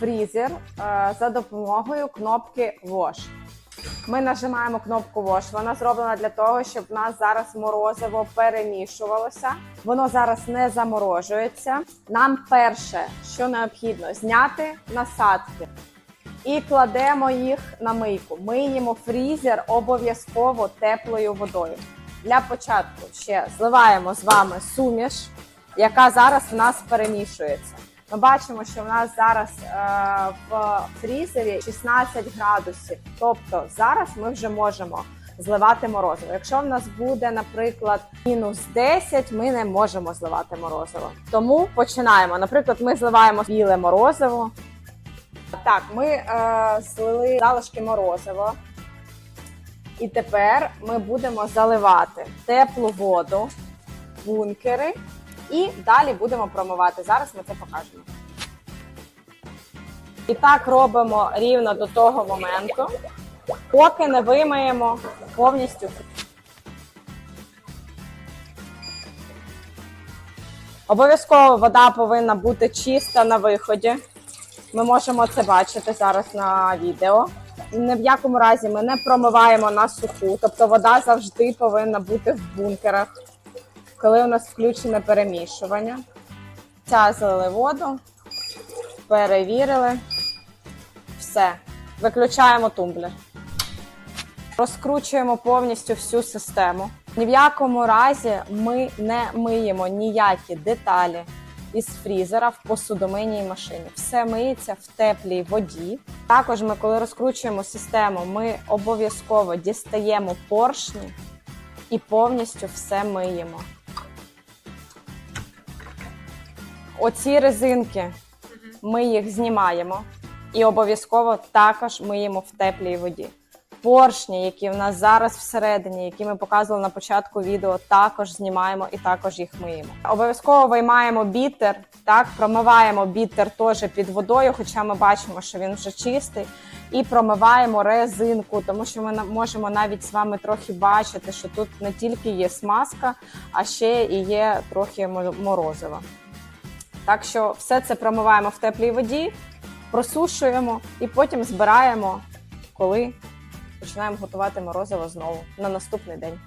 фрізер е, за допомогою кнопки Wash. Ми нажимаємо кнопку Wash. Вона зроблена для того, щоб в нас зараз морозиво перемішувалося. Воно зараз не заморожується. Нам перше, що необхідно, зняти насадки і кладемо їх на мийку. Миємо фрізер обов'язково теплою водою. Для початку ще зливаємо з вами суміш, яка зараз в нас перемішується. Ми бачимо, що в нас зараз е, в фрізері 16 градусів. Тобто зараз ми вже можемо зливати морозиво. Якщо в нас буде, наприклад, мінус 10, ми не можемо зливати морозиво. Тому починаємо. Наприклад, ми зливаємо біле морозиво. Так, ми е, злили залишки морозива. І тепер ми будемо заливати теплу воду, бункери, і далі будемо промивати. Зараз ми це покажемо. І так робимо рівно до того моменту, поки не вимиємо повністю. Обов'язково вода повинна бути чиста на виході. Ми можемо це бачити зараз на відео. Ні в якому разі ми не промиваємо на суху, тобто вода завжди повинна бути в бункерах, коли у нас включене перемішування. Ця злили воду, перевірили. Все. Виключаємо тумблер. Розкручуємо повністю всю систему. Ні в якому разі ми не миємо ніякі деталі із фрізера в посудомийній машині. Все миється в теплій воді. Також ми, коли розкручуємо систему, ми обов'язково дістаємо поршні і повністю все миємо. Оці резинки ми їх знімаємо і обов'язково також миємо в теплій воді. Поршні, які в нас зараз всередині, які ми показували на початку відео, також знімаємо і також їх миємо. Обов'язково виймаємо бітер, так промиваємо бітер теж під водою, хоча ми бачимо, що він вже чистий, і промиваємо резинку, тому що ми можемо навіть з вами трохи бачити, що тут не тільки є смазка, а ще і є трохи морозива. Так що все це промиваємо в теплій воді, просушуємо і потім збираємо, коли починаємо готувати морозиво знову на наступний день.